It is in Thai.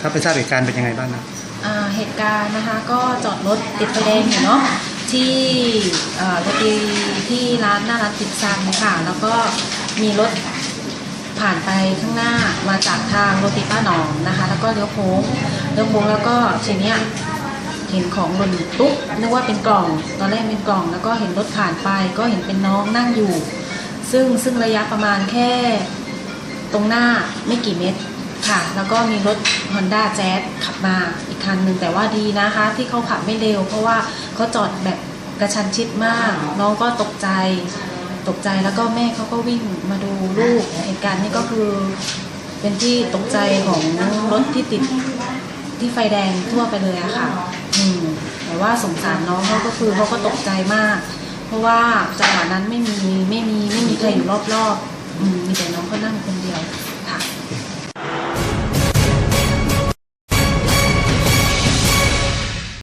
ครับไปทราบเหตุการณ์เป็นยังไงบ้างครับเหตุการณ์นะคะก็จอดรถติดไฟแดงอยู่เนาะที่เอ่อโรตีที่ร้านหน้าร้านติดซันค่ะ แล้วก็มีรถผ่านไปข้างหน้ามาจากทางโรตีป้าหนองนะคะ แล้วก็เลี้ยวโค้งเลี้ยวโค้งแล้วก็ทีเนี้ยเห็นของหล่นตุ๊บนึกว่าเป็นกล่อง ตอนแรกเป็นกล่อง แล้วก็เห็นรถผ่านไปก็เห็นเป็นน้องนั่งอยู่ ซึ่งซึ่งระยะประมาณแค่ตรงหน้าไม่กี่เมตร ค่ะ แล้วก็มีรถ Honda Jazz ขับมาอีกคันหนึ่งแต่ว่าดีนะคะ ที่เขาขับไม่เร็ว เพราะว่าเขาจอดแบบกระชันชิดมาก น้องก็ตกใจตกใจแล้วก็แม่เขาก็วิ่งมาดูลูกเหตุการณ์นี้ก็คือ เป็นที่ตกใจของรถที่ติดที่ไฟแดงทั่วไปเลยอะค่ะ อืมแต่ว่าสงสารน้องเขาก็คือเขาก็ตกใจมาก เพราะว่าจังหวะนั้นไม่มีไม่มีไม่มีใครอยู่รอบๆอืมมีแต่น้องก็นั่งคนเดียว